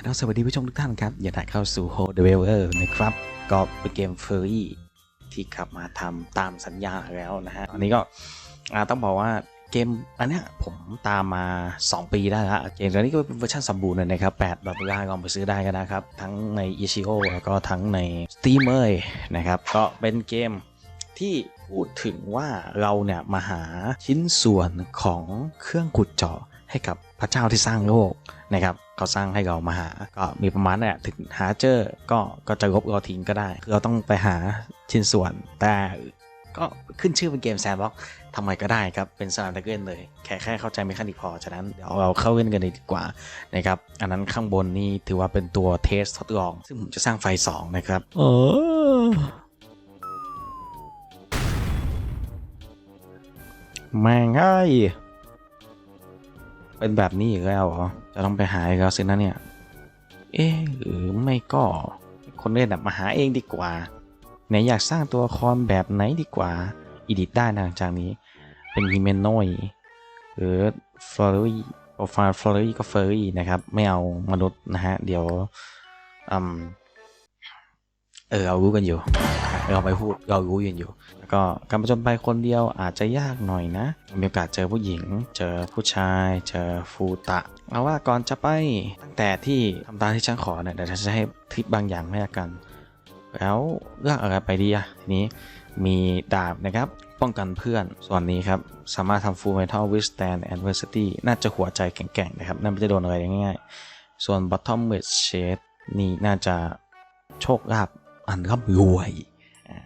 ฮัลโหลสวัสดีผู้ชมทุกท่านครับ อย่าได้เข้าสู่ h o l d w e l e r นะครับ ก็เป็นเกมเฟอร์รี่ที่กลับมาทำตามสัญญาแล้วนะฮะ อันนี้ก็ต้องบอกว่าเกมอันนี้ผมตามมา 2 ปีได้แล้วเกมตัวนี้ก็เป็นเวอร์ชันสมบูรณ์เลยนะครับ8ดอลลาร์ลองไปซื้อได้ก็นะครับ ทั้งใน Itch.io แล้วก็ทั้งใน Steam เลยนะครับ ก็เป็นเกมที่พูดถึงว่าเราเนี่ยมาหาชิ้นส่วนของเครื่องขุดเจาะให้กับพระเจ้าที่สร้างโลกนะครับ เขาสร้างให้เรามาหา ก็มีประมาณเนี่ยถึงหาเจอก็ก็จะลบเราทิ้งก็ได้ คือเราต้องไปหาชิ้นส่วน แต่ก็ขึ้นชื่อเป็นเกมแซนด์บ็อกทำไมก็ได้ครับ เป็นสนามตะเกิลเลย แค่แค่เข้าใจเมคานิกพอ ฉะนั้นเดี๋ยวเราเข้าเล่นกันเลยดีกว่านะครับ อันนั้นข้างบนนี่ถือว่าเป็นตัวเทสทดลอง ซึ่งผมจะสร้างไฟ 2 นะครับเออแม่งไอ้ เป็นแบบนี้อีกแล้วเหรอ จะต้องไปหาอีกแล้วสินะเนี่ย เอ๊ะหรือไม่ก็คนเล่นแบบมาหาเองดีกว่า ไหนอยากสร้างตัวละครแบบไหนดีกว่าอีดิทได้นะหลังจากนี้ เป็นฮิเมโนยหรือฟลอรี่โปรไฟล์ฟลอรี่ก็เฟอรี่นะครับ ไม่เอามนุษย์นะฮะ เดี๋ยวอืม เออเรารู้กันอยู่เราไปพูดเรารู้กันอยู่ แล้วก็การประจนไปคนเดียวอาจจะยากหน่อยนะ มีโอกาสเจอผู้หญิง เจอผู้ชาย เจอฟูตะ เอาว่าก่อนจะไปตั้งแต่ที่ทำตามที่ฉันขอเนี่ยเดี๋ยวฉันจะให้ทิปบางอย่างให้กัน แล้วเลือกอะไรไปดีอะทีนี้มีดาบนะครับป้องกันเพื่อน ส่วนนี้ครับ สามารถทำ full metal withstand adversity น่าจะหัวใจแข็งๆนะครับน่าจะโดนอะไรง่ายๆ ส่วน bottom wedge shade นี่น่าจะโชคลาภ อันร่ำรวยอ่า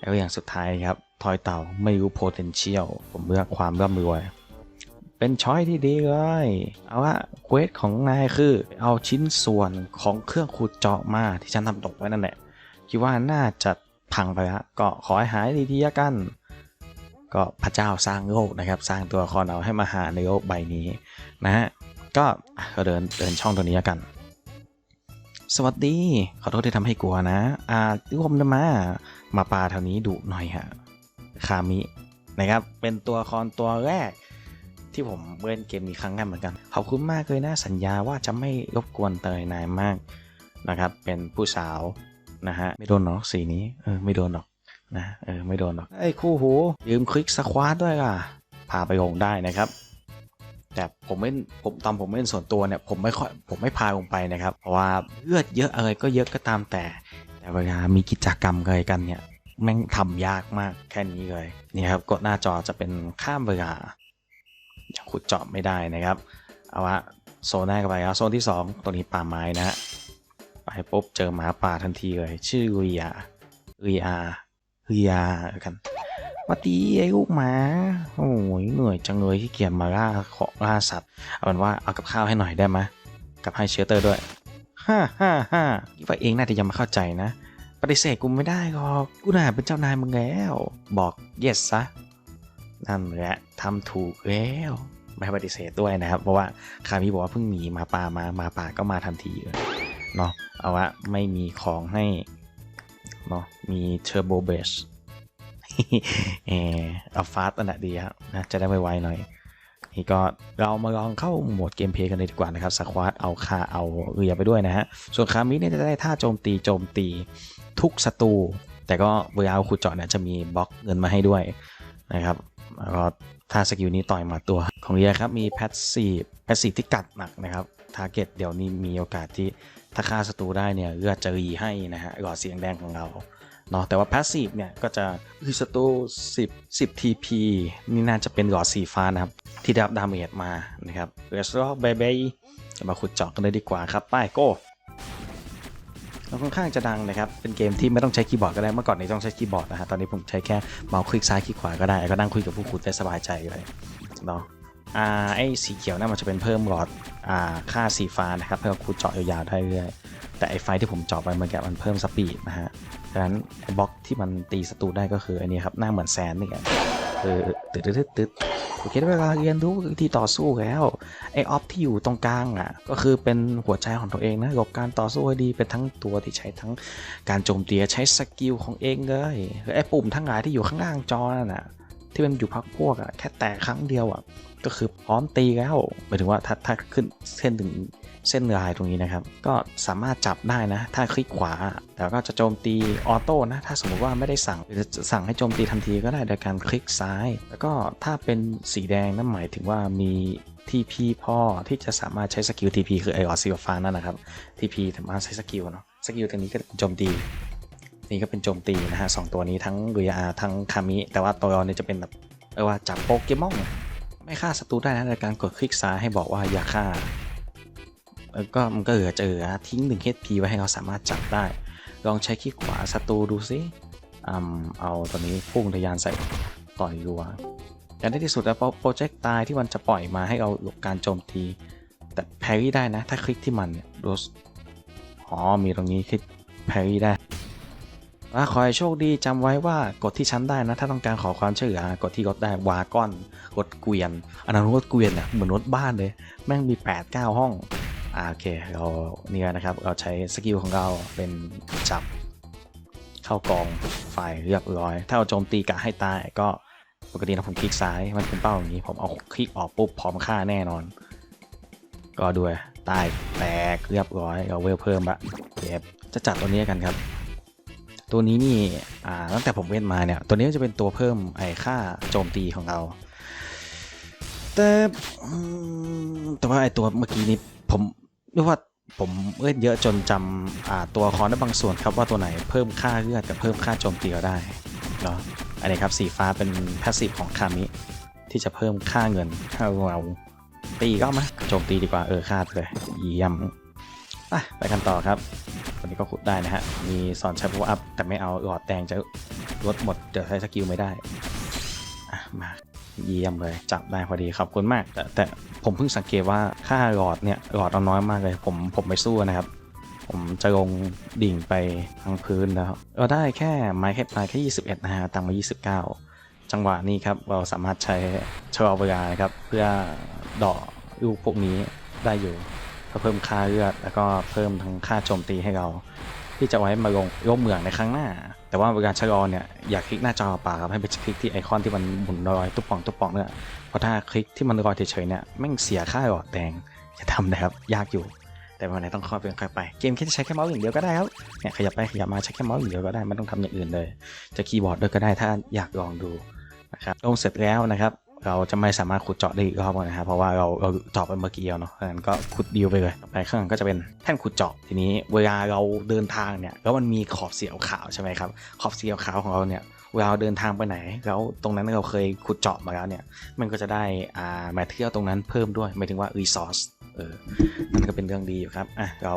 แล้วอย่างสุดท้ายครับทอยเต่าไม่รู้ potential ผมเลือกความร่ำรวย เป็นช้อยที่ดีเลย เอาว่าเควสของนายคือ เอาชิ้นส่วนของเครื่องขุดเจาะมาที่ฉันทำตกไว้นั่นแหละ คิดว่าน่าจะพังไปแล้วก็ขอให้หายดีๆละกัน ก็พระเจ้าสร้างโลกนะครับ สร้างตัวครเอาให้มาหาในโลกใบนี้นะฮะ ก็ก็เดินเดินช่องตัวนี้ละกัน สวัสดี ขอโทษที่ทำให้กลัวนะ อ่าทุกคนจะมา มาปลาแถวนี้ดุหน่อยฮะ คามิ นะครับ เป็นตัวละครตัวแรก ที่ผมเล่นเกมนี้ครั้งแรกเหมือนกัน ขอบคุณมากเลยนะ สัญญาว่าจะไม่รบกวนเตยนายมากนะครับ เป็นผู้สาวนะฮะ ไม่โดนหรอกสีนี้ เออ ไม่โดนหรอกนะ เออ ไม่โดนหรอกไอ้ยคู่หู ยืมคลิกสควอตด้วยล่ะ พาไปลงได้นะครับ แต่ผมไม่ผมตอนผมเล่นส่วนตัวเนี่ยผมไม่ค่อยผมไม่พาลงไปนะครับ เพราะว่าเลือดเยอะอะไรก็เยอะก็ตามแต่ แต่เวลามีกิจกรรมอะไรกันเนี่ยแม่งทำยากมากแค่นี้เลยนี่ครับกดหน้าจอจะเป็นข้ามเวลายังขุดเจาะไม่ได้นะครับเอาว่าโซนแรกไปแล้วโซนที่ 2 ตัวนี้ป่าไม้นะฮะไปปุ๊บเจอหมาป่าทันทีเลย ชื่อเรียเรียเรียกัน วัดดีไอ้ลูกหมา โอ้ยเหนื่อยจังเลยที่เกียจมาล่าขอล่าสัตว์ เอาเป็นว่าเอากับข้าวให้หน่อยได้ไหมกับให้เชื้อเตอร์ด้วยฮ่าฮ่าฮ่าคิดว่าเองน่าจะยังไม่เข้าใจนะ ปฏิเสธกูไม่ได้หรอก กูน่าเป็นเจ้านายมึงแล้ว บอก yes ซะนั่นแหละทำถูกแล้วไม่ปฏิเสธด้วยนะครับ เพราะว่าคามิบอกว่าเพิ่งหนีมาป่ามามาป่าก็มาทันทีเลยเนาะเอาว่าไม่มีของให้เนาะมีเทอร์โบเบส เออเอาฟาสต์อันนั้นดีครับนะจะได้ไวๆหน่อย นี่ก็เรามาลองเข้าโหมดเกมเพลย์กันเลยดีกว่านะครับสควอตเอาคาเอาเรือไปด้วยนะฮะ ส่วนคามิเนี่ยจะได้ท่าโจมตีโจมตีทุกศัตรูแต่ก็เวลาเอาขุดเจาะเนี่ยจะมีบล็อกเงินมาให้ด้วยนะครับแล้วก็ท่าสกิลนี้ต่อยมาตัว ของเรียครับมีแพสซีฟแพสซีฟที่กัดหนักนะครับทาร์เก็ตเดี๋ยวนี้มีโอกาสที่ถ้าฆ่าศัตรูได้เนี่ยเลือดจะรีให้นะฮะหลอดเสียงแดงของเรา เนาะแต่ว่า passive เนี่ย ก็จะคือศัตรู10 10 TP นี่น่าจะเป็นหลอดสีฟ้านะครับ ที่ได้รับดาเมจมานะครับ Let's rock baby จะมาขุดเจาะกันเลยดีกว่าครับไปโก้แล้วค่อนข้างจะดังนะครับ เป็นเกมที่ไม่ต้องใช้คีย์บอร์ดก็ได้ เมื่อก่อนนี้ต้องใช้คีย์บอร์ดนะฮะ ตอนนี้ผมใช้แค่เมาส์คลิกซ้ายคลิกขวาก็ได้ ก็นั่งคุยกับผู้ขุดได้สบายใจเลยเนาะ อ่า ไอ้สีเขียวนั่นมันจะเป็นเพิ่มหลอด อ่า ค่าสีฟ้านะครับเพื่อขุดเจาะยาวๆได้เรื่อยแต่ไอ้ไฟที่ผมเจาะไปเมื่อกี้มันเพิ่มสปีดนะฮะ ดังนั้นบล็อกที่มันตีศัตรูได้ก็คืออันนี้ครับหน้าเหมือนแซนนี่แหละคือตึ๊ดตึ๊ดตึ๊ดโอเคได้เวลาเรียนรู้วิธีต่อสู้แล้วไอ้ออฟที่อยู่ตรงกลางอะ ก็คือเป็นหัวใจของตัวเองนะกับการต่อสู้ให้ดีเป็นทั้งตัวที่ใช้ทั้งการโจมตีใช้สกิลของเองเลยไอ้ปุ่มทั้งหลายที่อยู่ข้างล่างจอนั่นน่ะที่มันอยู่พักพวกอะแค่แตะครั้งเดียวอะก็คือพร้อมตีแล้วหมายถึงว่าถ้าถ้าขึ้นเส้นถึง เส้นลายตรงนี้นะครับ ก็สามารถจับได้นะ ถ้าคลิกขวาแต่ก็จะโจมตีออโต้นะ ถ้าสมมติว่าไม่ได้สั่งหรือจะสั่งให้โจมตีทันทีก็ได้โดยการคลิกซ้าย แล้วก็ถ้าเป็นสีแดงนั่นหมายถึงว่ามีทีพพ่อที่จะสามารถใช้สกิลทีพคือไอออสีฟ้านั่นนะครับทีพสามารถใช้สกิลเนาะสกิลตรงนี้ก็โจมตีนี่ก็เป็นโจมตีนะฮะสองตัวนี้ทั้งเรียอาทั้งคามิ แต่ว่าตัวเนี่ยจะเป็นแบบเรียกว่าจับโปเกมอนไม่ฆ่าศัตรูได้นะในการกดคลิกซ้ายให้บอกว่าอย่าฆ่า แล้วก็มันก็เหลือเจอทิ้งหนึ่ง HP ไว้ให้เราสามารถจับได้ ลองใช้คลิกขวาศัตรูดูซิเอาตัวนี้พุ่งทะยานใส่ต่อยรัวอย่างที่สุดแล้วโปรเจกต์ตายที่มันจะปล่อยมาให้เราหลบการโจมตี แต่แพรี่ได้นะ ถ้าคลิกที่มันเนี่ยดูอ๋อมีตรงนี้คลิกแพรี่ได้ว่าขอให้โชคดีจำไว้ว่ากดที่ชั้นได้นะ ถ้าต้องการขอความช่วยเหลือกดที่กดได้วากอนกดเกวียนอันนั้นรถเกวียนอะเหมือนรถบ้านเลย แม่งมี8 9ห้อง อ่าโอเคเราเนี่ยนะครับเราใช้สกิลของเราเป็นจับเข้ากองฝ่ายเรียบร้อย ถ้าเราโจมตีกะให้ตายก็ปกตินะผมคลิกซ้ายมันเป็นเป้าอย่างนี้ ผมเอาคลิกออกปุ๊บพร้อมฆ่าแน่นอน ก็ด้วยตายแตกเรียบร้อยเราเวลเพิ่มละเก็บจะจัดตัวนี้กันครับ ตัวนี้นี่อ่าตั้งแต่ผมเว้นมาเนี่ย ตัวนี้จะเป็นตัวเพิ่มไอ้ค่าโจมตีของเราแต่แต่ว่าไอ้ตัวเมื่อกี้นี้ผม เรียกว่าผมเล่นเยอะจนจำอ่าตัวละครได้บางส่วนครับว่าตัวไหนเพิ่มค่าเลือดกับเพิ่มค่าโจมตีเราได้เนาะอันนี้ครับสีฟ้าเป็นพาสซีฟของคามิที่จะเพิ่มค่าเงินถ้าเราตีก็เอามาโจมตีดีกว่าเออค่าดเลยเยี่ยมไปไปกันต่อครับวันนี้ก็ขุดได้นะฮะ มีสอนใช้ power up แต่ไม่เอาหลอดแดงจะลดหมด เดี๋ยวใช้สกิลไม่ได้ อะมา เยี่ยมเลย จับได้พอดีขอบคุณมาก แต่แต่ผมเพิ่งสังเกตว่าค่าหลอดเนี่ยหลอดเราน้อยมากเลย ผมผมไม่สู้นะครับ ผมจะลงดิ่งไปทางพื้นแล้วเราได้แค่ไม้แค่ปลายแค่ 21นะฮะตังมา 29 จังหวะนี้ครับเราสามารถใช้ชะลอเวลานะครับ เพื่อดอกลูกพวกนี้ได้อยู่เพิ่มค่าเลือดแล้วก็เพิ่มทั้งค่าโจมตีให้เรา ที่จะไว้มาลงลงเหมืองในครั้งหน้า แต่ว่าเวลาชะลอเนี่ยอย่าคลิกหน้าจอเปล่าครับให้ไปคลิกที่ไอคอนที่มันหมุนลอยตุ๊บป่องตุ๊บป่องเนี่ยเพราะถ้าคลิกที่มันลอยเฉยๆเนี่ยแม่งเสียค่าหลอดแดงจะทำนะครับยากอยู่ แต่วันไหนต้องคอยเป็นคอยไปเกมแค่ใช้แค่เมาส์อย่างเดียวก็ได้ครับเนี่ยขยับไปขยับมาใช้แค่เมาส์อย่างเดียวก็ได้ไม่ต้องทำอย่างอื่นเลย จะคีย์บอร์ดด้วยก็ได้ถ้าอยากลองดูนะครับลงเสร็จแล้วนะครับ เราจะไม่สามารถขุดเจาะได้อีกรอบนะครับเพราะว่าเราเราเจาะไปเมื่อกี้แล้วเนาะดังนั้นก็ขุดดีลไปเลยไปข้างหลังก็จะเป็นแท่นขุดเจาะทีนี้เวลาเราเดินทางเนี่ยแล้วมันมีขอบสีขาวใช่ไหมครับขอบสีขาวของเราเนี่ยเวลาเราเดินทางไปไหน แล้วตรงนั้นเราเคยขุดเจาะมาแล้วเนี่ยมันก็จะได้อ่าแมทเทียลตรงนั้นเพิ่มด้วยหมายถึงว่ารีซอสเออนั่นก็เป็นเรื่องดีอยู่ครับอะเรา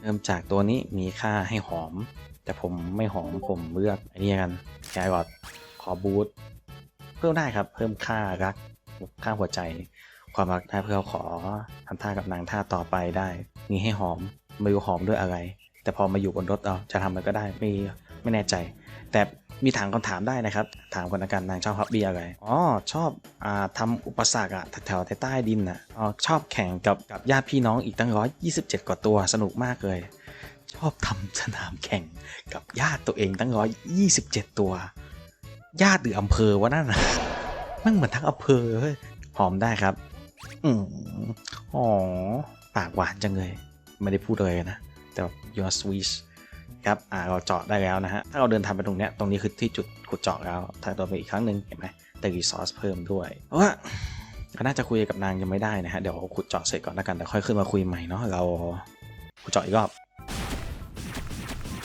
เริ่มจากตัวนี้มีค่าให้หอม แต่ผมไม่หอมผมเลือกอ้นี่กันแครอทขอบูท พิ่มได้ครับ เพิ่มค่ารัก ค่าหัวใจ ความรักได้เพื่อขอทำท่ากับนางท่าต่อไปได้ มีให้หอมไม่รู้หอมด้วยอะไร แต่พอมาอยู่บนรถเราจะทำอะไรก็ได้ไม่ไม่แน่ใจ แต่มีถามคำถามได้นะครับ ถามคนอาการนางชอบฮับบี้อะไร อ๋อ ชอบอ่าทำอุปสรรคอะแถวใต้ดินอะอ๋อชอบแข่งกับกับญาติพี่น้องอีกตั้งร้อยยี่สิบเจ็ดกว่าตัวสนุกมากเลย ชอบทำสนามแข่งกับญาติตัวเองตั้งร้อยยี่สิบเจ็ดตัว ญาติหรืออำเภอวะนั่นนะมันเหมือนทั้งอำเภอเฮ้ยหอมได้ครับ อืมอ๋อ ปากหวานจังเลย ไม่ได้พูดเลยนะ แต่ your sweet ครับ อ่า เราเจาะได้แล้วนะฮะ ถ้าเราเดินทางไปตรงเนี้ย ตรงนี้คือที่จุดขุดเจาะแล้ว ถ้าตัวไปอีกครั้งหนึ่งเห็นไหมได้รีซอสเพิ่มด้วย เพราะว่าก็น่าจะคุยกับนางยังไม่ได้นะฮะ เดี๋ยวขุดเจาะเสร็จก่อนแล้วกันเดี๋ยวค่อยขึ้นมาคุยใหม่เนาะ เราขุดเจาะอีกรอบ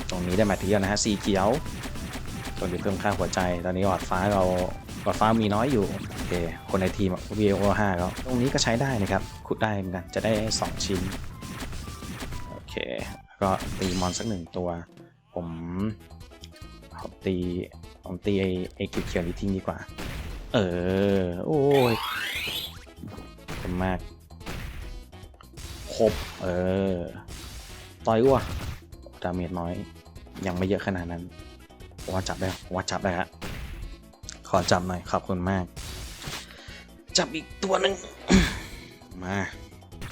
ตรงนี้ได้มาทีเดียวนะฮะ สีเขียว ตรงนี้เพิ่มค่าหัวใจ ตอนนี้หลอดฟ้าเราหลอดฟ้ามีน้อยอยู่ โอเค คนในทีม VO 5แล้วตรงนี้ก็ใช้ได้นะครับขุดได้เหมือนกัน จะได้ 2 ชิ้น โอเค ก็ตีมอนสักหนึ่งตัว ผมผมตีผมตีไอ้ไอ้เขียวนี้ทิ้งดีกว่า เออ โอ้ยขอบคุณมากครบ เออ ต่อยอ้วดาเมจน้อย ยังไม่เยอะขนาดนั้น ว่าจับได้ว่าจับได้ฮะขอจับหน่อยขอบคุณมาก จับอีกตัวหนึ่งมา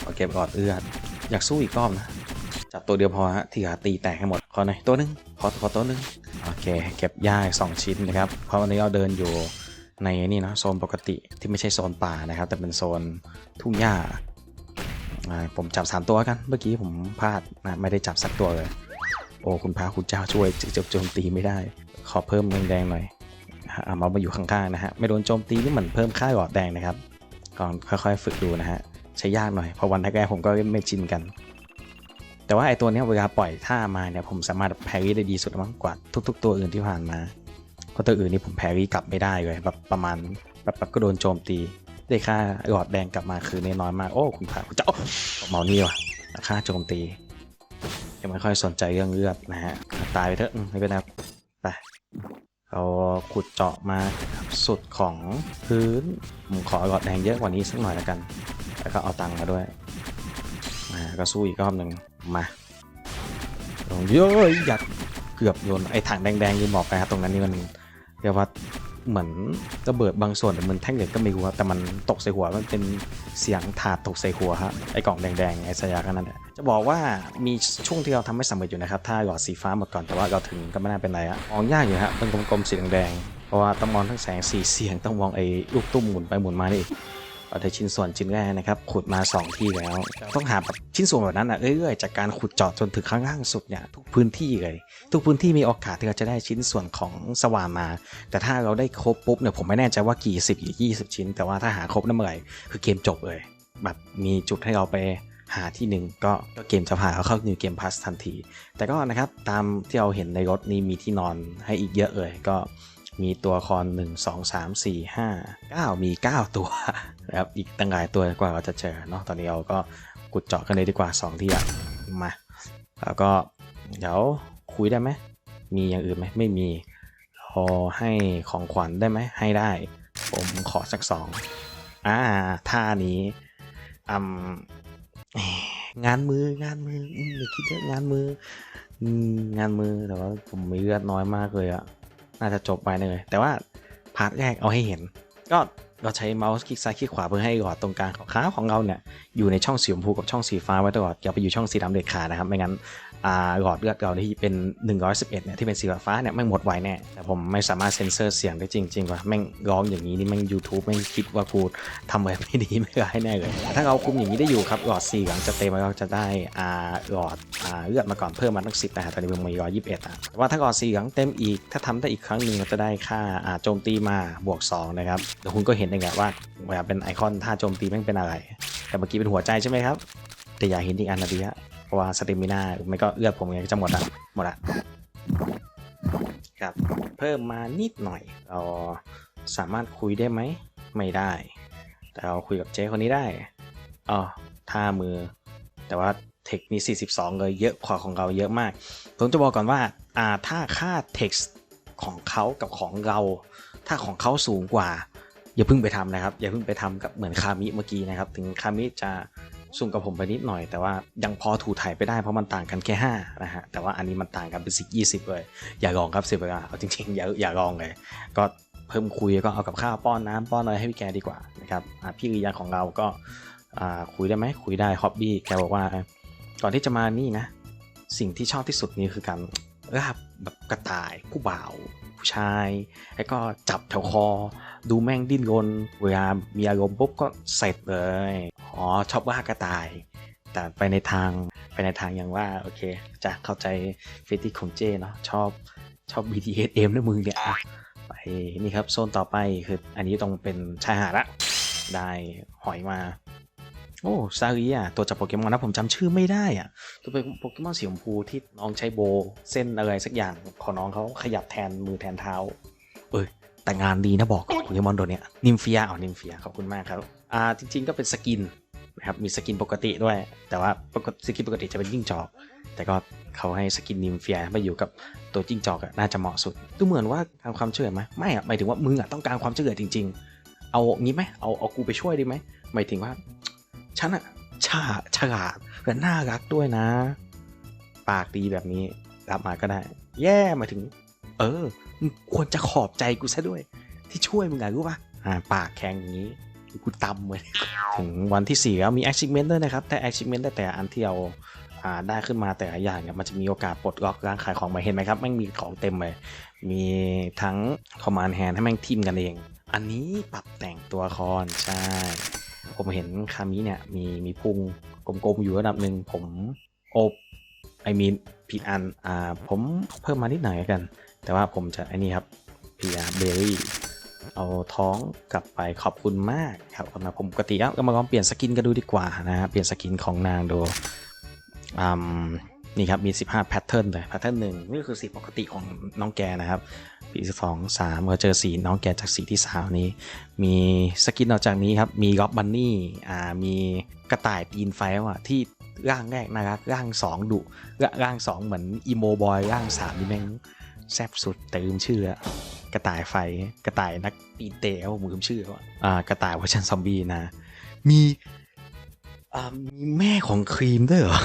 ขอเก็บหลอดเลือดอยากสู้อีกรอบนะจับตัวเดียวพอฮะที่ขาตีแตกให้หมดขอหน่อยตัวหนึ่งขอขอตัวหนึ่งโอเค เก็บย่าสองชิ้นนะครับ เพราะวันนี้เราเดินอยู่ในนี่เนาะโซนปกติที่ไม่ใช่โซนป่านะครับ แต่เป็นโซนทุ่งหญ้าผมจับสามตัวกันเมื่อกี้ผมพลาดนะไม่ได้จับสักตัวเลย โอ้ คุณพระคุณเจ้าช่วยจบโจมตีไม่ได้ ขอเพิ่มแดงๆหน่อยเอามามาอยู่ข้างๆนะฮะไม่โดนโจมตีนี่เหมือนเพิ่มค่าหลอดแดงนะครับก่อนค่อยๆฝึกดูนะฮะใช้ยากหน่อยเพราะวันแรกๆผมก็ไม่ชินกัน แต่ว่าไอตัวนี้เวลาปล่อยท่ามาเนี่ยผมสามารถแพรี่ได้ดีสุดมั้งกว่าทุก ๆ ตัวอื่นที่ผ่านมาเพราะตัวอื่นนี่ผมแพรี่กลับไม่ได้เลยแบบประมาณแบบแบบก็โดนโจมตี ได้ค่าหลอดแดงกลับมาคือน้อยมากโอ้คุณพระคุณเจ้าเมานี่ว่ะค่าโจมตียังไม่ค่อยสนใจเรื่องเลือดนะฮะตายไปเถอะไม่เป็นไร ไปเราขุดเจาะมาสุดของพื้นผมขอหลอดแดงเยอะกว่านี้สักหน่อยแล้วกัน แล้วก็เอาตังค์มาด้วยมาก็สู้อีกรอบหนึ่งมาลงเยอะหยัดเกือบโยนไอ้ถังแดงๆยืมบอกไปครับตรงนั้นนี่มันเรียกว่าเหมือนระเบิดบางส่วนเหมือนแท่งเหล็กก็ไม่รู้ครับแต่มันตกใส่หัวมันเป็นเสียงถาดตกใส่หัวฮะไอ้กล่องแดงๆไอ้สยากันนั่นแหละ จะบอกว่ามีช่วงที่เราทำไม่สำเร็จอยู่นะครับ ถ้าหลอดสีฟ้าหมดก่อนแต่ว่าเราถึงก็ไม่น่าเป็นไรอะมองยากอยู่ฮะเป็นกลมๆสีแดงๆเพราะว่าต้องมองทั้งแสงสีเสียงต้องมองไอ้ลูกตุ้มหมุนไปหมุนมานี่อีกเราได้ชิ้นส่วนชิ้นแรกนะครับ ขุดมา 2 ที่แล้ว ต้องหาแบบชิ้นส่วนแบบนั้นอะเรื่อยๆจากการขุดเจาะจนถึงข้างล่างสุดเนี่ยทุกพื้นที่เลย ทุกพื้นที่มีโอกาสที่เราจะได้ชิ้นส่วนของสว่านมา แต่ถ้าเราได้ครบปุ๊บเนี่ยผมไม่แน่ใจว่ากี่สิบหรือยี่สิบชิ้น แต่ว่าถ้าหาครบนั่นเมื่อไหร่คือเกมจบเลย แบบมีจุดให้เราไป หาที่หนึ่งก็ก็เกมจะพาเราเข้านิวเกมพาสทันที แต่ก็นะครับตามที่เราเห็นในรถนี้มีที่นอนให้อีกเยอะเลยก็มีตัวคอน1 2 3 4 5 9 มี 9 ตัวนะครับอีกตั้งหลายตัวกว่าเราจะเจอเนาะตอนนี้เราก็กุดเจาะกันเลยดีกว่า 2 ที่อะมา แล้วก็เดี๋ยวคุยได้ไหมมีอย่างอื่นไหมไม่มีพอให้ของขวัญได้ไหมให้ได้ ผมขอสักสองอ่าท่านี้อืม งานมืองานมืออืมอย่าคิดเยอะงานมือ งานมือแต่ว่าผมมีเลือดน้อยมากเลยอะน่าจะจบไปเลย แต่ว่าพาร์ทแรกเอาให้เห็น ก็เราใช้เมาส์คลิกซ้ายคลิกขวาเพื่อให้หลอดตรงกลางของขาของเราเนี่ยอยู่ในช่องสีชมพูกับช่องสีฟ้าไว้ตลอดอย่าไปอยู่ช่องสีดำเด็ดขาดนะครับไม่งั้น หลอดเลือดเราที่เป็น 111เนี่ยที่เป็นสีฟ้าเนี่ยแม่งหมดไวแน่แต่ผมไม่สามารถเซ็นเซอร์เสียงได้จริงๆว่ะแม่งร้องอย่างนี้นี่แม่ง YouTube แม่งคิดว่ากูทำอะไรไม่ดีไม่ได้แน่เลย ถ้าเราคุมอย่างนี้ได้อยู่ครับหลอดสีเหลืองจะเต็มเราจะได้อ่าหลอดอ่าเลือดมาก่อนเพิ่มมาตั้งสิบนะฮะตอนนี้มันมีร้อยยี่สิบเอ็ดอะแต่ว่าถ้าหลอดสีเหลืองเต็มอีก ถ้าทำได้อีกครั้งหนึ่งเราจะได้ค่าอ่าโจมตีมาบวก2นะครับเดี๋ยวคุณก็เห็นเองแหละว่าเวลาเป็นไอคอนท่าโจมตีแม่งเป็นอะไร แต่เมื่อกี้เป็นหัวใจใช่ไหมครับแต่อยากเห็นอีกอันนะดีฮะ เพราะว่าสเตมินาไม่ก็เลือดผมยังจะหมดอะหมดอะครับ เพิ่มมานิดหน่อย เราสามารถคุยได้ไหม ไม่ได้ แต่เราคุยกับเจ๊คนนี้ได้อ๋อท่ามือ แต่ว่าเทคนี้42 เลยเยอะกว่าของเราเยอะมาก ผมจะบอกก่อนว่าอ่าถ้าค่าเท็กซ์ของเขากับของเรา ถ้าของเขาสูงกว่า อย่าเพิ่งไปทำนะครับ อย่าเพิ่งไปทำกับเหมือนคามิเมื่อกี้นะครับ ถึงคามิจะ สูงกับผมไปนิดหน่อย แต่ว่ายังพอถูถ่ายไปได้เพราะมันต่างกันแค่5นะฮะแต่ว่าอันนี้มันต่างกันเป็นสิบยี่สิบเลย อย่าลองครับสิบเวลาเอาจริงๆอย่าอย่าลองเลย ก็เพิ่มคุยก็เอากับข้าวป้อนน้ำป้อนอะไรให้พี่แกดีกว่านะครับพี่ริยาของเราก็คุยได้ไหมคุยได้ฮอบบี้แกบอกว่า ก่อนที่จะมานี่นะ สิ่งที่ชอบที่สุดนี่คือการลาบแบบกระต่ายผู้บ่าว ผู้ชาย แล้วก็จับแถวคอ ดูแม่งดิ้นรนเวลามีอารมณ์ปุ๊บก็เสร็จเลย อ๋อชอบว่ากระต่าย แต่ไปในทางไปในทางอย่างว่าโอเคจะเข้าใจเฟติของเจเนาะชอบชอบ BTSM นะมึงเนี่ยไปนี่ครับโซนต่อไปคืออันนี้ต้องเป็นชายหาดละได้หอยมาโอ้ซาริอะตัวจับโปเกมอนนะผมจำชื่อไม่ได้อะตัวเป็นโปเกมอนสีชมพูที่น้องใช้โบ เส้นอะไรสักอย่างของน้องเขาขยับแทนมือแทนเท้า เอ้ย แต่งานดีนะบอกโปเกมอนตัวเนี้ยนิมเฟียอ๋อนิมเฟียขอบคุณมากครับอ่าจริงๆก็เป็นสกินนะครับมีสกินปกติด้วย แต่ว่าปกติสกินปกติจะเป็นยิ่งจอก แต่ก็เขาให้สกินนิมเฟียมาอยู่กับตัวจิ้งจอกอะน่าจะเหมาะสุดดูเหมือนว่าการความช่วยเหลือไหมไม่อะหมายถึงว่ามึงอะต้องการความช่วยเหลือจริง ๆ เอางี้ไหมเอาเอากูไปช่วยได้ไหมหมายถึงว่าฉันอะฉาฉลาดและน่ารักด้วยนะ ปากดีแบบนี้รับมาก็ได้ แย่หมายถึง เออมึงควรจะขอบใจกูซะด้วย ที่ช่วยมึงอะรู้ปะอ่าปากแข็งอย่างนี้กูตำเลยถึงวันที่ 4 แล้วมี achievement ด้วยนะครับ แต่ achievement ได้แต่อันที่เราอ่าได้ขึ้นมาแต่ละอย่างเนี่ยมันจะมีโอกาสปลดล็อกร้านขายของมาเห็นไหมครับแม่งมีของเต็มเลย มีทั้ง command hand ให้แม่งทิมกันเอง อันนี้ปรับแต่งตัวละครใช่ ผมเห็นคามิเนี่ยมีมีพุงกลมๆอยู่ระดับหนึ่งผมโอบไอมีนผิดอันอ่าผมเพิ่มมานิดหน่อยกัน แต่ว่าผมจะไอ้นี่ครับเพีอาเบอรี่เอาท้องกลับไปขอบคุณมากครับมาผมปกติแล้วก็มาลองเปลี่ยนสกินกันดูดีกว่านะฮะเปลี่ยนสกินของนางดูอืมนี่ครับมี 15 แพทเทิร์นเลยแพทเทิร์นหนึ่งนี่คือสีปกติของน้องแกนะครับปีสองสามก็เจอสีน้องแกจากสีที่สามนี้ มีสกินนอกจากนี้ครับมีล็อบบันนี่อ่ามีกระต่ายตีนไฟอะที่ร่างแรกน่ารักร่างสองดุร่าร่างสองเหมือนอีโมบอยร่างสามนี่แม่ง แซ่บสุดแต่ลืมชื่ออะกระต่ายไฟกระต่ายนักปีนเตะผมลืมชื่อว่าอ่ากระต่ายเวอร์ชันซอมบี้นะ มีอ่ามีแม่ของครีมด้วยเหรอ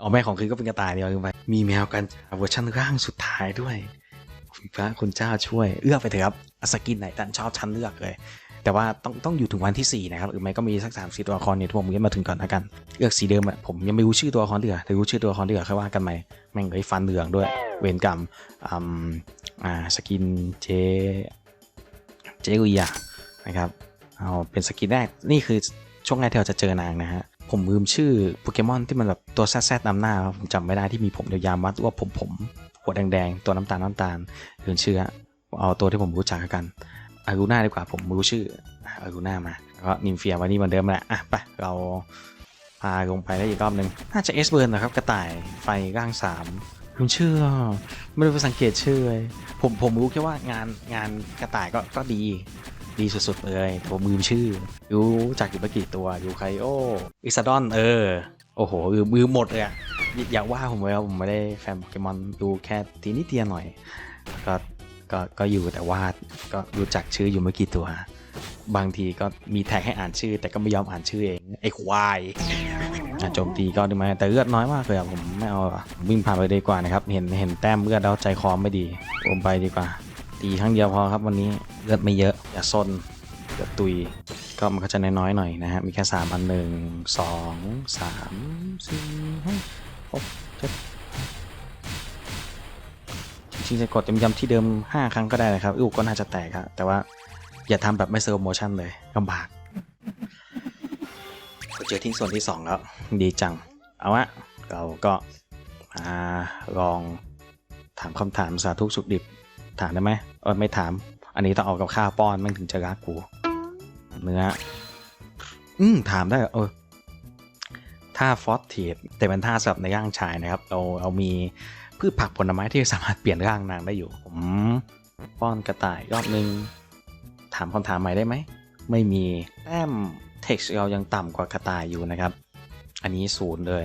อ๋อแม่ของครีมก็เป็นกระต่ายเดียวกันไปมีแมวกันเวอร์ชันร่างสุดท้ายด้วยพระคุณเจ้าช่วยเลือกไปเถอะครับอสกินไหนท่านชอบชั้นเลือกเลย แต่ว่าต้องต้องอยู่ถึงวันที่ 4 นะครับหรือไม่ก็มีสักสามสี่ตัวละครเนี่ยที่ผมเลือกมาถึงก่อนแล้วกันเลือกสีเดิมอะผมยังไม่รู้ชื่อตัวละครเหลือแต่รู้ชื่อตัวละครเหลือค่อยว่ากันใหม่แม่งเลยฟันเหลืองด้วย เวรกรรมอ่าสกินเจเจกุยานะครับเอาเป็นสกินแรกนี่คือช่วงแรกที่เราจะเจอนางนะฮะผมลืมชื่อโปเกมอนที่มันแบบตัวแซดๆนำหน้าครับผมจำไม่ได้ที่มีผมยาวๆมัดว่าผมผมหัวแดงๆ ตัวน้ำตาลน้ำตาลลืมชื่อเอาตัวที่ผมรู้จักแล้วกัน อารูน่าดีกว่าผมรู้ชื่ออารูน่ามาแล้วก็นิมเฟียวันนี้เหมือนเดิมแหละอะไปเราพาลงไปได้อีกรอบหนึ่งน่าจะเอสเบิร์นนะครับกระต่ายไฟร่างสามคุณชื่อ ไม่ได้ไปสังเกตชื่อเลยผมผมรู้แค่ว่างานงานกระต่ายก็ก็ดีดีสุดๆเลยแต่ผมลืมชื่อรู้จักอยู่ไม่กี่ตัวอยู่ไคโออิซาดอนเออ โอ้โหลืมลืมหมดเลยอะอย่าอย่าว่าผมเลยผมไม่ได้แฟนโปเกมอนดูแค่ทีนิดเดียวหน่อยก็ ก็ก็อยู่แต่ว่าก็รู้จักชื่ออยู่ไม่กี่ตัว บางทีก็มีแท็กให้อ่านชื่อ แต่ก็ไม่ยอมอ่านชื่อเองไอ้ควายโจมตีก็ดีไหมแต่เลือดน้อยมากเลยอะผมไม่เอาวิ่งผ่านไปดีกว่านะครับ เห็นเห็นแต้มเลือดแล้วใจคอไม่ดีโอมไปดีกว่า ตีครั้งเดียวพอครับวันนี้เลือดไม่เยอะอย่าซนอย่าตุยก็มันก็จะน้อยๆหน่อยนะฮะมีแค่สามอันหนึ่งสองสามสี่ห้าหกเจ็ด จริงๆจะกดย้ำๆที่เดิม 5 ครั้งก็ได้นะครับอู้ก็น่าจะแตกครับแต่ว่าอย่าทำแบบไม่เซอร์โมชั่นเลยลำบากก็เจอทิ้งส่วนที่ 2 แล้ว ดีจัง เอาวะเราก็มาลองถามคำถามสาธุสุขดิบ ถามได้ไหมเออไม่ถาม อันนี้ต้องเอากับข้าวป้อนมันถึงจะรักกูเนื้ออืมถามได้เหรอเออท่าฟอสเทียแต่เป็นท่าสำหรับในร่างชายนะครับ เราเรามี พืชผักผลไม้ที่สามารถเปลี่ยนร่างนางได้อยู่ ผมป้อนกระต่ายรอบนึง ถามคำถามใหม่ได้ไหม ไม่มีแต้มเท็กซ์เรายังต่ำกว่ากระต่ายอยู่นะครับ อันนี้ศูนย์เลย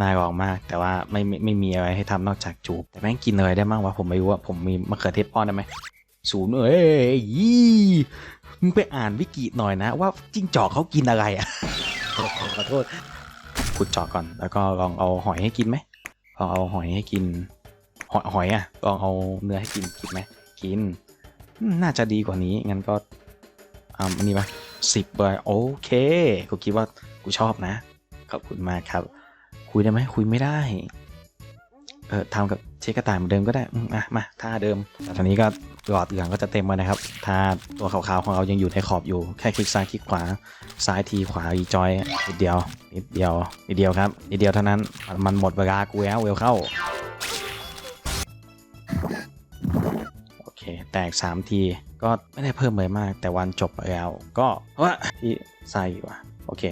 น่ารองมาก แต่ว่าไม่ไม่ไม่มีอะไรให้ทำนอกจากจูบ แต่แม่งกินอะไรได้บ้างวะผมไม่รู้ว่าผมมีมะเขือเทศป้อนได้ไหมศูนย์เอ้ยยี่มึงไปอ่านวิกิหน่อยนะ ว่าจิ้งจอกเขากินอะไรอะขอโทษขุดจอกก่อน แล้วก็ลองเอาหอยให้กินไหม ลองเอาหอยให้กิน หอยหอยอะลองเอาเนื้อให้กินกินไหมกิน น่าจะดีกว่านี้งั้นก็อ่าอันนี้ปะสิบใบโอเคกูคิดว่ากูชอบนะ ขอบคุณมากครับ คุยได้ไหมคุยไม่ได้ เออทำกับเชคกระต่ายเหมือนเดิมก็ได้อืมอะมาท่าเดิมแต่ตอนนี้ก็หลอดเหลืองก็จะเต็มแล้วนะครับถ้าตัวขาวๆของเรายังอยู่ในขอบอยู่แค่คลิกซ้ายคลิกขวาซ้ายทีขวาอีจอยนิดเดียวนิดเดียวนิดเดียวครับนิดเดียวเท่านั้นมันมันหมดเวลากูแล้วเวลเข้าโอเคแตก 3 ทีก็ไม่ได้เพิ่มเลยมาก แต่วันจบไปแล้วก็ว่าที่ใส่ว่ะโอเค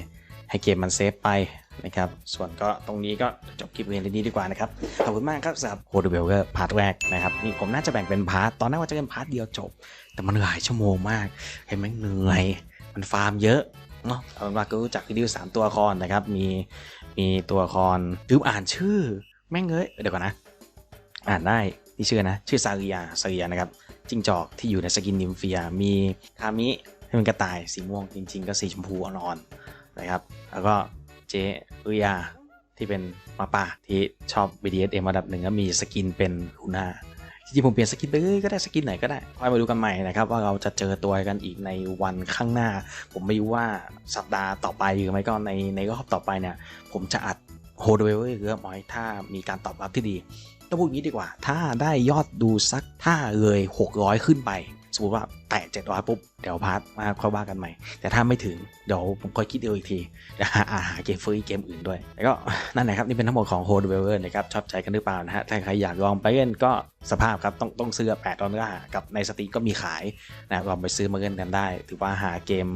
ให้เกมมันเซฟไป นะครับ ส่วนก็ตรงนี้ก็จบคลิปเรียนนี้ดีกว่านะครับ ขอบคุณมากครับสำหรับโคดเบลเกอร์พาร์ทแรกนะครับนี่ผมน่าจะแบ่งเป็นพาร์ทตอนแรกว่าจะเป็นพาร์ทเดียวจบ แต่มันหลายชั่วโมงมากเห็นไหมเหนื่อยมันฟาร์มเยอะเนาะเอาเป็นว่าก็รู้จักวิดีโอสามตัวละครนะครับ มีมีตัวละครลืมอ่านชื่อ แม่งเอ้ยเดี๋ยวก่อนนะ อ่านได้นี่ชื่อนะ ชื่อซาเริยซาเริยนะครับจิ้งจอกที่อยู่ในสกินนิมเฟียมีคามิที่เป็นกระต่ายสีม่วงจริง ๆ ก็สีชมพูอ่อนๆนะครับ แล้วก็ เจอุยาที่เป็นมาป่าที่ชอบ BDSM ระดับหนึ่งก็มีสกินเป็นลูน่าจริงๆผมเปลี่ยนสกินไปเลยก็ได้สกินไหนก็ได้ค่อยมาดูกันใหม่นะครับว่าเราจะเจอตัวกันอีกในวันข้างหน้า ผมไม่รู้ว่าสัปดาห์ต่อไปหรือไม่ก็ในในรอบต่อไปเนี่ย ผมจะอัดโฮดเวลหรือมอยถ้ามีการตอบรับที่ดีต้องพูดงี้ดีกว่า ถ้าได้ยอดดูสักถ้าเลย600 ขึ้นไป สมมติว่า แตะ700ปุ๊บ เดี๋ยวพาร์ทมาค่อยว่ากันใหม่ แต่ถ้าไม่ถึงเดี๋ยวผมค่อยคิดดูอีกทีเดี๋ยวหาหาเกมฟรีเกมอื่นด้วย แล้วก็นั่นแหละครับ นี่เป็นทั้งหมดของ h o l d w e l l e r นะครับ ชอบใจกันหรือเปล่านะฮะ ถ้าใครอยากลองไปเล่นก็สภาพครับ ต้องต้องซื้อ8ดอลลาร์กับในสตรีมก็มีขายนะลองไปซื้อมาเล่นกันได้ ถือว่าหาเกม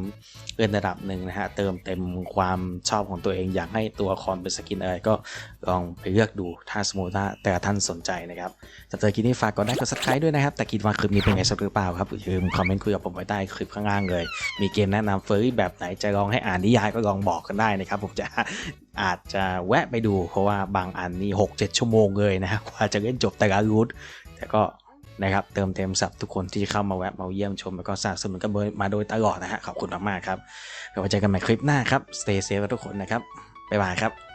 เล่นระดับหนึ่งนะฮะเติมเต็มความชอบของตัวเองอยากให้ตัวละครเป็นสกินอะไรก็ลองไปเลือกดูถ้าสมมติว่าแต่ท่านสนใจนะครับถ้าเจอคลิปนี้ฝากกดไลค์กดซับสไครต์ด้วยนะครับแต่คิดว่าคลิปนี้เป็นไงสักหรือเปล่าครับอย่าลืมคอมเมนต์คุยกับผมไว้ใต้คลิปข้างล่างเลย มีเกมแนะนำเฟอร์รี่แบบไหนจะลองให้อ่านนิยายก็ลองบอกกันได้นะครับ ผมจะอาจจะแวะไปดู เพราะว่าบางอันนี่หกเจ็ดชั่วโมงเลยนะฮะกว่าจะเล่นจบแต่ละรูทแต่ก็นะครับเติมเต็มสับทุกคนที่เข้ามาแวะมาเยี่ยมชม แล้วก็สนับสนุนกันมาโดยตลอดนะฮะขอบคุณมากๆครับเดี๋ยวเจอกันใหม่คลิปหน้าครับ stay safe ทุกคนนะครับบ๊ายบายครับ